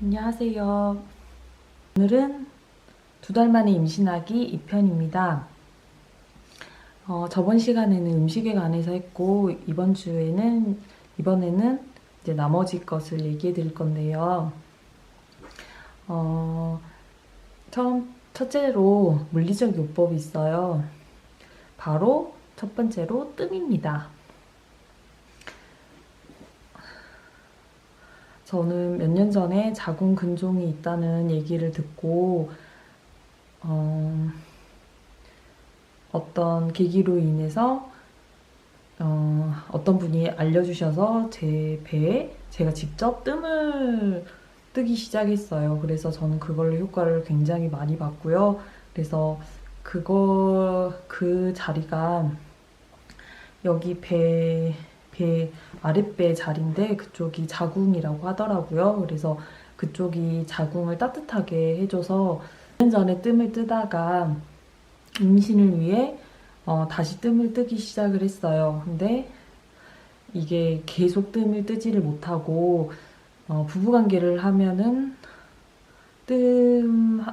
안녕하세요. 오늘은 두 달 만에 임신하기 2편입니다. 어, 저번 시간에는 음식에 관해서 했고, 이번 주에는, 이번에는 이제 나머지 것을 얘기해 드릴 건데요. 어, 처음, 첫째로 물리적 요법이 있어요. 바로 첫 번째로 뜸입니다. 저는 몇 년 전에 자궁 근종이 있다는 얘기를 듣고 어, 어떤 계기로 인해서 어, 어떤 분이 알려주셔서 제 배에 제가 직접 뜸을 뜨기 시작했어요. 그래서 저는 그걸로 효과를 굉장히 많이 봤고요. 그래서 그거 그 자리가 여기 배 배 아랫배 자리인데 그쪽이 자궁이라고 하더라고요. 그래서 그쪽이 자궁을 따뜻하게 해줘서 1년 전에 뜸을 뜨다가 임신을 위해 어, 다시 뜸을 뜨기 시작을 했어요. 근데 이게 계속 뜸을 뜨지를 못하고 어, 부부관계를 하면은 뜸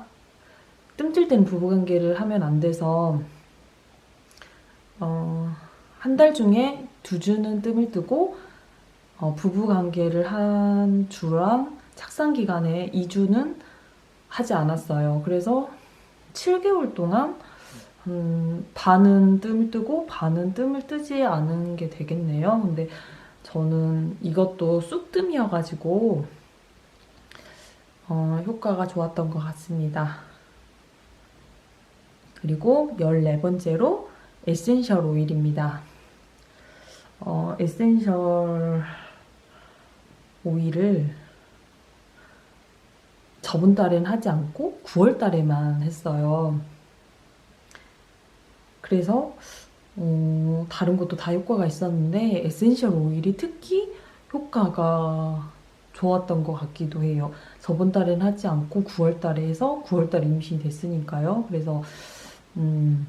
뜸뜰 때는 부부관계를 하면 안 돼서 어, 한 달 중에 두 주는 뜸을 뜨고 어, 부부 관계를 한 주랑 착상 기간에 2주는 하지 않았어요. 그래서 7개월 동안 음, 반은 뜸을 뜨고 반은 뜸을 뜨지 않은 게 되겠네요. 근데 저는 이것도 쑥뜸이어가지고 어, 효과가 좋았던 것 같습니다. 그리고 14번째로 에센셜 오일입니다. 어, 에센셜 오일을 저번 달엔 하지 않고 9월 달에만 했어요. 그래서 어, 다른 것도 다 효과가 있었는데 에센셜 오일이 특히 효과가 좋았던 것 같기도 해요. 저번 달엔 하지 않고 9월 달에 해서 9월 달에 임신이 됐으니까요. 그래서 음,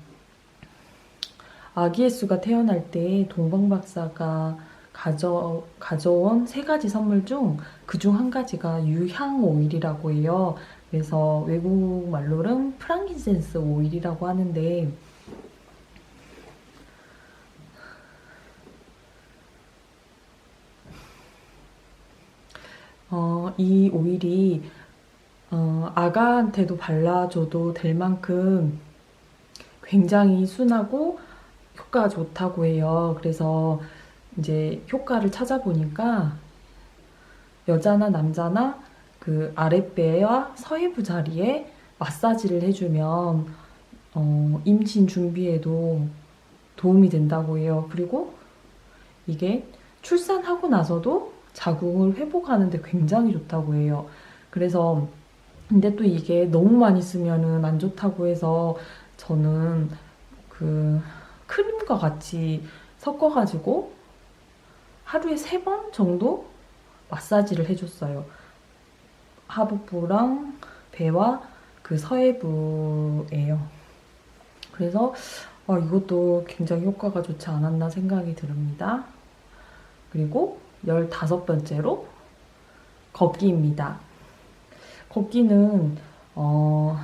아기 예수가 태어날 때 동방 박사가 가져, 가져온 세 가지 선물 중 그 중 한 가지가 유향 오일이라고 해요. 그래서 외국 말로는 프랑kin센스 오일이라고 하는데 어, 이 오일이 어, 아가한테도 발라줘도 될 만큼 굉장히 순하고 효과가 좋다고 해요. 그래서 이제 효과를 찾아보니까 여자나 남자나 그 아랫배와 서해부 자리에 마사지를 해주면 어, 임신 준비에도 도움이 된다고 해요. 그리고 이게 출산하고 나서도 자궁을 회복하는데 굉장히 좋다고 해요. 그래서 근데 또 이게 너무 많이 쓰면은 안 좋다고 해서 저는 그 크림과 같이 섞어가지고 하루에 세 번 정도 마사지를 해줬어요. 하복부랑 배와 그 서해부예요. 그래서 어, 이것도 굉장히 효과가 좋지 않았나 생각이 듭니다. 그리고 열다섯 번째로 걷기입니다. 걷기는 어,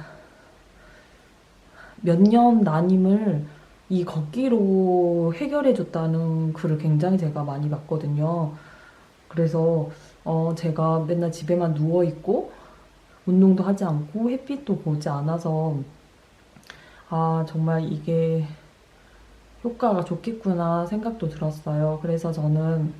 몇 년 난임을 이 걷기로 해결해줬다는 글을 굉장히 제가 많이 봤거든요. 그래서 어, 제가 맨날 집에만 누워 있고 운동도 하지 않고 햇빛도 보지 않아서 아 정말 이게 효과가 좋겠구나 생각도 들었어요. 그래서 저는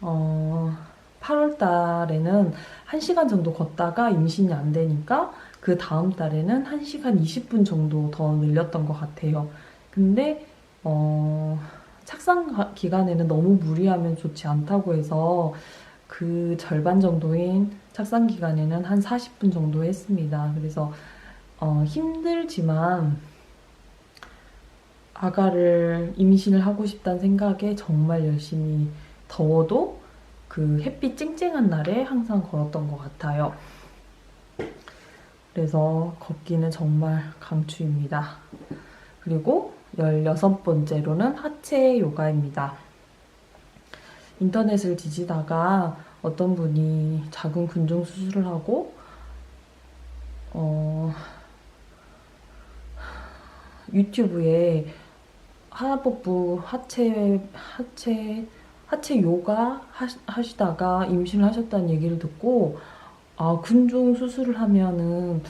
어, 8월 달에는 1시간 정도 걷다가 임신이 안 되니까 그 다음 달에는 1시간 20분 정도 더 늘렸던 것 같아요. 근데 어, 착상 기간에는 너무 무리하면 좋지 않다고 해서 그 절반 정도인 착상 기간에는 한 40분 정도 했습니다. 그래서 어, 힘들지만 아가를 임신을 하고 싶다는 생각에 정말 열심히 더워도 그 햇빛 쨍쨍한 날에 항상 걸었던 것 같아요. 그래서 걷기는 정말 강추입니다. 그리고 16번째로는 하체 요가입니다. 인터넷을 뒤지다가 어떤 분이 작은 근종 수술을 하고 어, 유튜브에 하복부 하체 하체 하체 요가 하시, 하시다가 임신을 하셨다는 얘기를 듣고 아 근종 수술을 하면은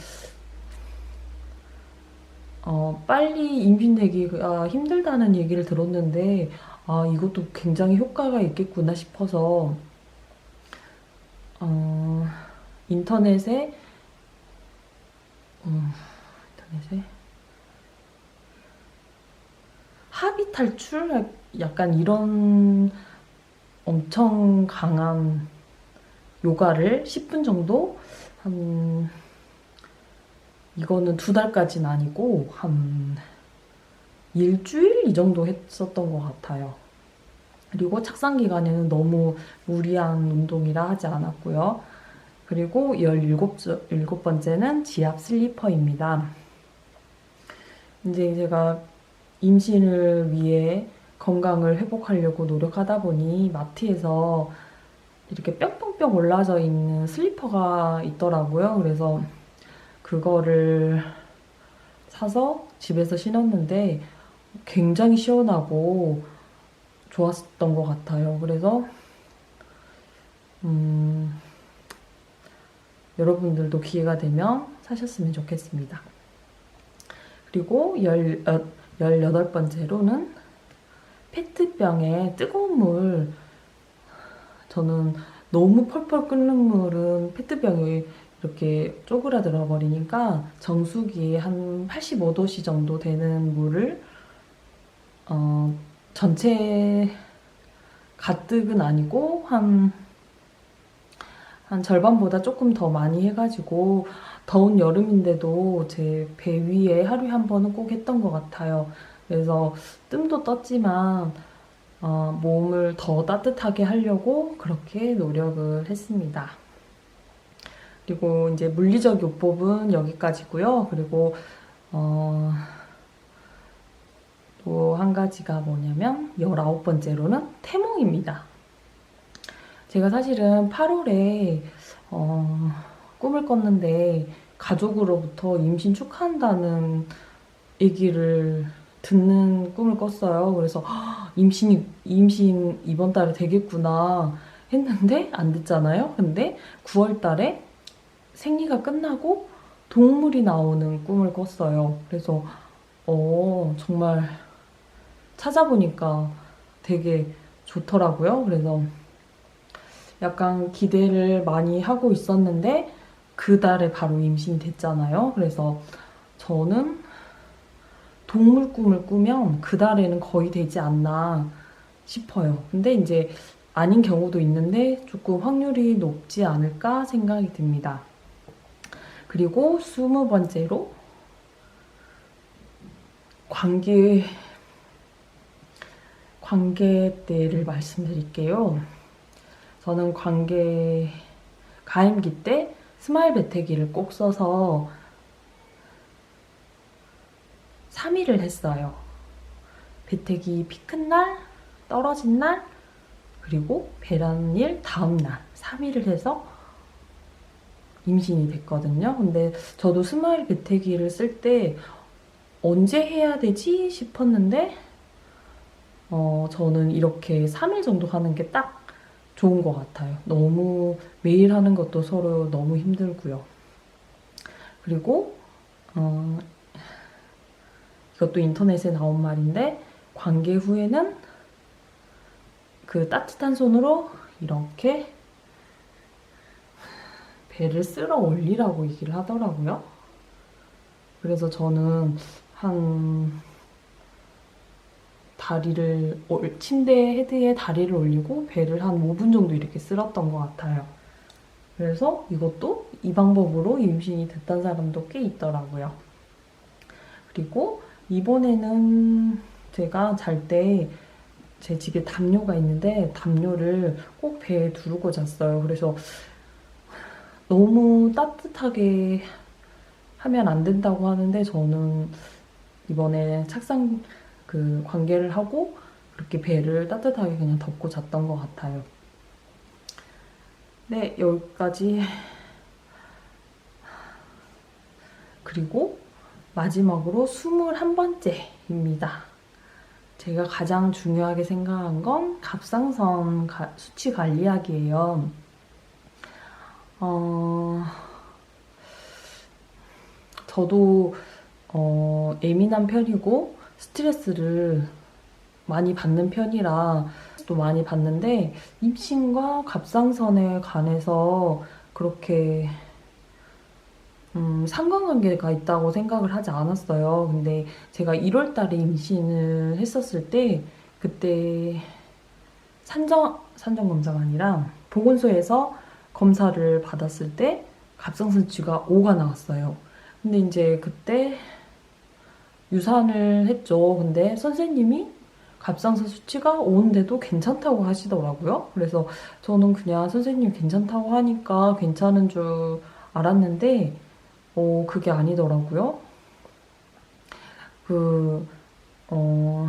어, 빨리 임신되기가 힘들다는 얘기를 들었는데 아 이것도 굉장히 효과가 있겠구나 싶어서 어, 인터넷에 음, 인터넷에? 합의 탈출? 약간 이런 엄청 강한 요가를 10분 정도 한 이거는 두 달까지는 아니고 한 일주일 이 정도 했었던 것 같아요. 그리고 착상 기간에는 너무 무리한 운동이라 하지 않았고요. 그리고 17번째는 지압 슬리퍼입니다. 이제 제가 임신을 위해 건강을 회복하려고 노력하다 보니 마트에서 이렇게 뿅뿅뿅 올라져 있는 슬리퍼가 있더라고요. 그래서 그거를 사서 집에서 신었는데 굉장히 시원하고 좋았던 것 같아요. 그래서 음, 여러분들도 기회가 되면 사셨으면 좋겠습니다. 그리고 열, 어, 18번째로는 페트병에 뜨거운 물 저는 너무 펄펄 끓는 물은 페트병이 이렇게 쪼그라들어 버리니까 정수기에 한 85도씨 정도 되는 물을 어, 전체 가득은 아니고 한, 한 절반보다 조금 더 많이 해가지고 더운 여름인데도 제 배 위에 하루에 한 번은 꼭 했던 것 같아요. 그래서 뜸도 떴지만 어, 몸을 더 따뜻하게 하려고 그렇게 노력을 했습니다. 그리고 이제 물리적 요법은 여기까지고요. 그리고 어, 또 한 가지가 뭐냐면 19번째로는 태몽입니다. 제가 사실은 8월에 어, 꿈을 꿨는데 가족으로부터 임신 축하한다는 얘기를 듣는 꿈을 꿨어요. 그래서 임신 임신 이번 달에 되겠구나 했는데 안 됐잖아요. 근데 9월 달에 생리가 끝나고 동물이 나오는 꿈을 꿨어요. 그래서 어 정말 찾아보니까 되게 좋더라고요. 그래서 약간 기대를 많이 하고 있었는데 그 달에 바로 임신이 됐잖아요. 그래서 저는 동물 꿈을 꾸면 그 달에는 거의 되지 않나 싶어요. 근데 이제 아닌 경우도 있는데 조금 확률이 높지 않을까 생각이 듭니다. 그리고 스무 번째로 관계 관계 때를 말씀드릴게요. 저는 관계 가임기 때 스마일 배태기를 꼭 써서 3일을 했어요. 배태기 피큰 날, 떨어진 날, 그리고 배란일 다음 날 3일을 해서 임신이 됐거든요. 근데 저도 스마일 배태기를 쓸 때 언제 해야 되지 싶었는데 어, 저는 이렇게 3일 정도 하는 게 딱 좋은 것 같아요. 너무 매일 하는 것도 서로 너무 힘들고요. 그리고 어, 이것도 인터넷에 나온 말인데 관계 후에는 그 따뜻한 손으로 이렇게 배를 쓸어 올리라고 얘기를 하더라고요. 그래서 저는 한 다리를 침대 헤드에 다리를 올리고 배를 한 5분 정도 이렇게 쓸었던 것 같아요. 그래서 이것도 이 방법으로 임신이 됐던 사람도 꽤 있더라고요. 그리고 이번에는 제가 잘 때 제 집에 담요가 있는데 담요를 꼭 배에 두르고 잤어요. 그래서 너무 따뜻하게 하면 안 된다고 하는데 저는 이번에 착상 그 관계를 하고 그렇게 배를 따뜻하게 그냥 덮고 잤던 것 같아요. 네, 여기까지. 그리고 마지막으로 21번째입니다. 제가 가장 중요하게 생각한 건 갑상선 가- 수치 관리학이에요. 어, 저도 어, 예민한 편이고 스트레스를 많이 받는 편이라 또 많이 받는데 임신과 갑상선에 관해서 그렇게 음, 상관관계가 있다고 생각을 하지 않았어요. 근데 제가 1월 달에 임신을 했었을 때 그때 산정 산정 검사가 아니라 보건소에서 검사를 받았을 때 갑상선 수치가 5가 나왔어요. 근데 이제 그때 유산을 했죠. 근데 선생님이 갑상선 수치가 5인데도 괜찮다고 하시더라고요. 그래서 저는 그냥 선생님 괜찮다고 하니까 괜찮은 줄 알았는데, 어, 그게 아니더라고요. 그, 어,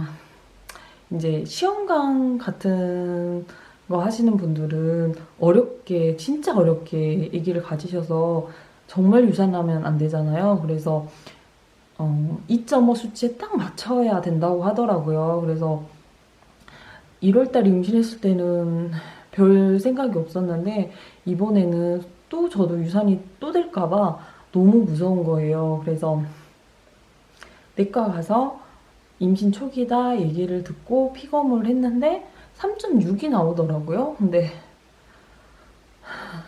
이제 시험관 같은 거 하시는 분들은 어렵게, 진짜 어렵게 아기를 가지셔서 정말 유산하면 안 되잖아요. 그래서 어, 2.5 수치에 딱 맞춰야 된다고 하더라고요. 그래서 1월달 임신했을 때는 별 생각이 없었는데 이번에는 또 저도 유산이 또 될까봐 너무 무서운 거예요. 그래서 내과 가서 임신 초기다 얘기를 듣고 피검을 했는데 3.6이 나오더라고요. 근데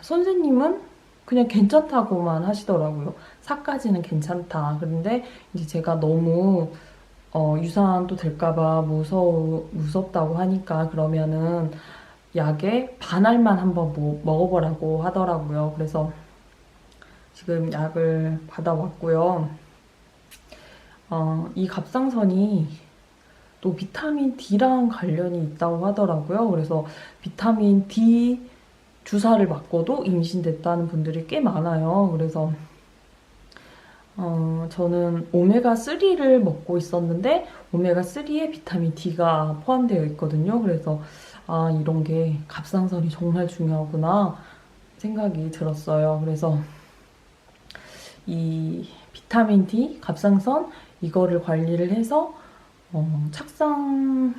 선생님은 그냥 괜찮다고만 하시더라고요. 사까지는 괜찮다. 그런데 이제 제가 너무 어, 유산도 될까봐 무서워, 무섭다고 하니까 그러면은 약에 반알만 한번 뭐 먹어보라고 하더라고요. 그래서 지금 약을 받아왔고요. 어, 이 갑상선이 또 비타민 D랑 관련이 있다고 하더라고요. 그래서 비타민 D 주사를 맞고도 임신됐다는 분들이 꽤 많아요. 그래서 어, 저는 오메가3를 먹고 있었는데 오메가3에 비타민 D가 포함되어 있거든요. 그래서 아, 이런 게 갑상선이 정말 중요하구나 생각이 들었어요. 그래서 이 비타민 D, 갑상선 이거를 관리를 해서 어, 착상에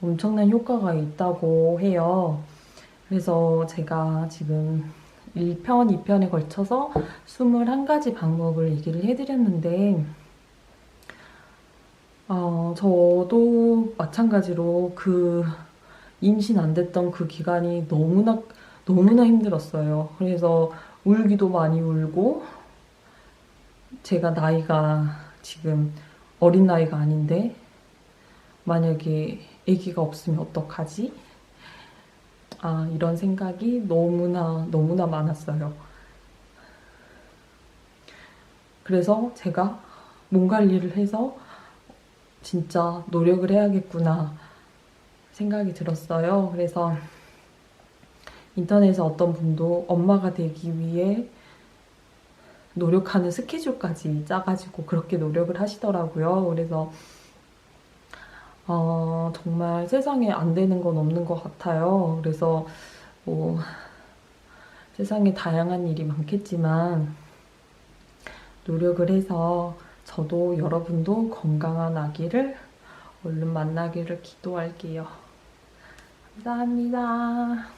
엄청난 효과가 있다고 해요. 그래서 제가 지금 1편, 2편에 걸쳐서 21가지 방법을 얘기를 해드렸는데, 어, 저도 마찬가지로 그 임신 안 됐던 그 기간이 너무나, 너무나 힘들었어요. 그래서 울기도 많이 울고, 제가 나이가 지금 어린 나이가 아닌데, 만약에 아기가 없으면 어떡하지? 아, 이런 생각이 너무나, 너무나 많았어요. 그래서 제가 몸 관리를 해서 진짜 노력을 해야겠구나 생각이 들었어요. 그래서 인터넷에 어떤 분도 엄마가 되기 위해 노력하는 스케줄까지 짜가지고 그렇게 노력을 하시더라고요. 그래서 어, 정말 세상에 안 되는 건 없는 것 같아요. 그래서 뭐 세상에 다양한 일이 많겠지만 노력을 해서 저도 여러분도 건강한 아기를 얼른 만나기를 기도할게요. 감사합니다.